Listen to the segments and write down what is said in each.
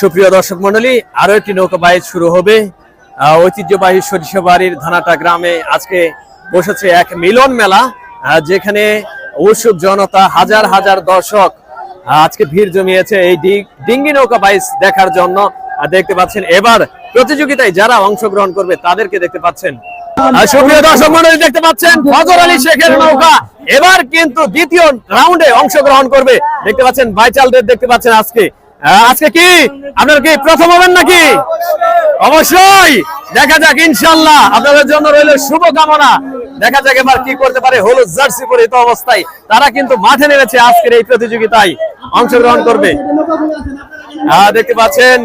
সুপ্রিয় দর্শক মন্ডলী আরও একটি নৌকা বাইচ শুরু হবে। ঐতিহ্যবাহী সরিষাবাড়ির ধানাটা গ্রামে আজকে বসেছে এক মিলন মেলা যেখানে উৎসুক জনতা, হাজার হাজার দর্শক আজকে ভিড় জমিয়েছে এই ডিঙ্গি নৌকা বাইচ দেখার জন্য। দেখতে পাচ্ছেন, এবার প্রতিযোগিতায় যারা অংশগ্রহণ করবে তাদেরকে দেখতে পাচ্ছেন। এবার কিন্তু দ্বিতীয় রাউন্ডে অংশগ্রহণ করবে। দেখতে পাচ্ছেন, বাইচালদের দেখতে পাচ্ছেন আজকে। আজকে কি? আপনারা কি প্রথম হবেন নাকি? অবশ্যই। দেখা যাক ইনশাল্লাহ আপনাদের জন্য রইল শুভকামনা। দেখা যাক এবার কি করতে পারে হলুদ জার্সি পরিহিত অবস্থায়। তারা কিন্তু মাঠে নেমেছে আজকের এই প্রতিযোগিতায়। অংশগ্রহণ করবে। দেখতে পাচ্ছেন,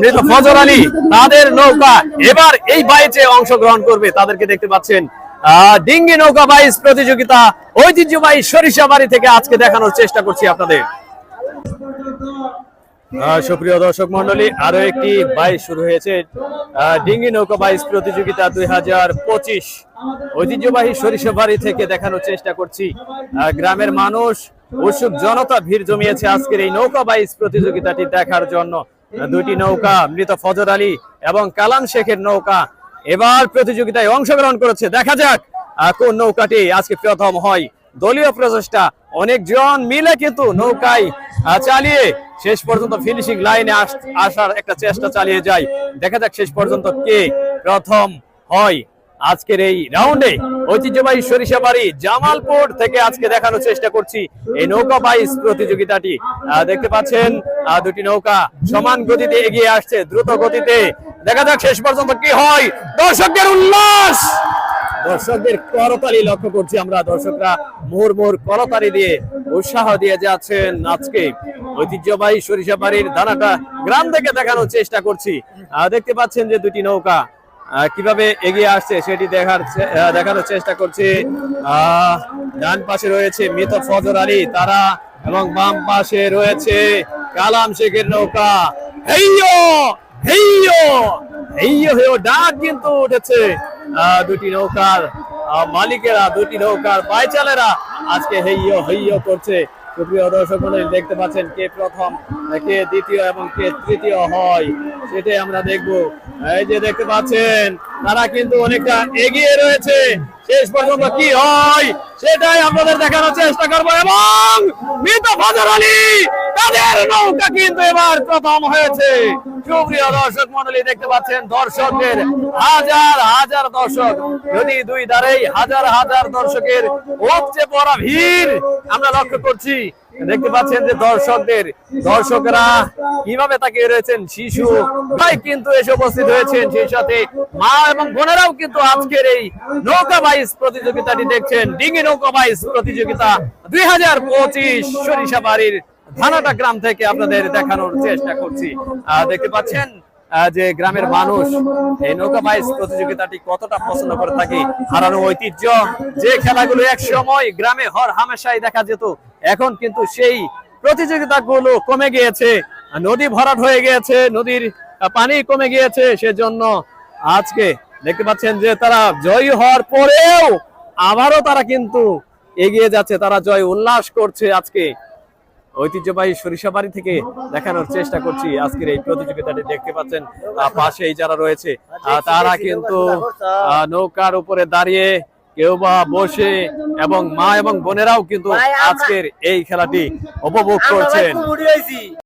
মৃত ফজর আলী, তাদের নৌকা। এবার এই বাইচে অংশগ্রহণ করবে। তাদেরকে দেখতে পাচ্ছেন ডিঙ্গি নৌকা বাইচ প্রতিযোগিতা। ঐতিহ্যবাহী সরিষাবাড়ি থেকে আজকে দেখানোর চেষ্টা করছি আপনাদের। সুপ্রিয় দর্শক মন্ডলী আরও একটি বাইচ শুরু হয়েছে। ডিঙ্গি নৌকা বাইচ প্রতিযোগিতা দুই হাজার পঁচিশ। ঐতিহ্যবাহী সরিষা বাড়ি থেকে দেখানোর চেষ্টা করছি। গ্রামের মানুষ উৎসুক জনতা ভিড় জমিয়েছে আজকের এই নৌকা বাইচ প্রতিযোগিতাটি দেখার জন্য। দুটি নৌকা, মৃত ফজর আলী এবং কালাম শেখের নৌকা এবার প্রতিযোগিতায় অংশগ্রহণ করেছে। দেখা যাক কোন নৌকাটি আজকে প্রথম হয়। দলীয় প্রচেষ্টা। অনেকজন মিলে কিন্তু নৌকায় চালিয়ে শেষ পর্যন্ত ফিনিশিং লাইনে আসার একটা চেষ্টা চালিয়ে যায়। দেখা যাক শেষ পর্যন্ত কে প্রথম হয়। আজকের এই রাউন্ডে ঐতিহ্যবাহী সরিষাবাড়ি জামালপুর থেকে আজকে দেখানোর চেষ্টা করছি এই নৌকা বাইস প্রতিযোগিতাটি। দেখতে পাচ্ছেন দুটি নৌকা সমান গতিতে এগিয়ে আসছে, দ্রুত গতিতে। দেখা যাক শেষ পর্যন্ত কি হয়। দর্শকদের উল্লাস! দর্শকদের করতালি লক্ষ্য করছি আমরা। দর্শকরা মোহর মোহর করতালি দিয়ে উৎসাহ দিয়ে যাচ্ছেন। আজকে ঐতিহ্যবাহী সরিষাবাড়ির দানাটা গ্রাম থেকে দেখানোর চেষ্টা করছি। দেখতে পাচ্ছেন যে দুটি নৌকা কীভাবে এগিয়ে আসছে সেটি দেখার দেখানোর চেষ্টা করছি। ডান পাশে রয়েছে মৃত ফজর আলী, তারা এবং বাম পাশে রয়েছে কালাম শেখের নৌকা। হেইয়ো! হেইয়ো! হেইয়ো! হেইয়ো! ডাক কিন্তু উঠেছে। দুটি নৌকার মালিকেরা দুটি নৌকার পায়চালেরা আজকে হেইয়ো হেইয়ো করছে। দর্শক দেখতে পাচ্ছেন কে প্রথম, কে দ্বিতীয় এবং কে তৃতীয় হয়, সেটাই আমরা দেখব। এই যে দেখতে পাচ্ছেন, তারা কিন্তু অনেকটা এগিয়ে রয়েছে। শেষ পর্যন্ত কি হয়? সেটাই আপনাদের দেখানোর চেষ্টা করব এবং তাদের নৌকা কিন্তু এবার প্রথম হয়েছে। দর্শক মন্ডলী দেখতে পাচ্ছেন হাজার হাজার দর্শক। দুই ধারেই হাজার হাজার দর্শকের উপচে পড়া ভিড় আমরা লক্ষ্য করছি দেখতে পাচ্ছেন যে দর্শকদের, দর্শকরা কীভাবে তাকিয়ে রয়েছেন? শিশু ভাই কিন্তু এসে উপস্থিত হয়েছেন সেই সাথে। মা এবং বোনেরাও কিন্তু আজকের এই নৌকা বাইস প্রতিযোগিতাটি দেখছেন। ডিঙ্গি নৌকা বাইস প্রতিযোগিতা দুই হাজার পঁচিশ সরিষা বাড়ির ধানাটা গ্রাম থেকে আপনাদের দেখানোর চেষ্টা করছি। দেখতে পাচ্ছেন যে গ্রামের মানুষ এই নৌকা বাইস প্রতিযোগিতাটি কতটা পছন্দ করে থাকে হারানো ঐতিহ্য যে খেলাগুলো এক সময় গ্রামে হর হামেশাই দেখা যেত এখন কিন্তু সেই প্রতিযোগিতাগুলো কমে গিয়েছে নদী ভরাট হয়ে গিয়েছে নদীর পানি কমে গিয়েছে সেজন্য আজকে দেখতে পাচ্ছেন যে তারা জয়ী হওয়ার পরেও আবারও তারা কিন্তু এগিয়ে যাচ্ছে তারা জয় উল্লাস করছে আজকে। ঐতিহ্যবাহী সরিষাবাড়ি থেকে দেখানোর চেষ্টা করছি। আজকের এই প্রতিযোগিতাটি দেখতে পাচ্ছেন পাশেই যারা রয়েছে তারা কিন্তু আহ, নৌকার উপরে দাঁড়িয়ে কেউ বা বসে এবং মা এবং বোনেরাও কিন্তু আজকের এই খেলাটি উপভোগ করছেন।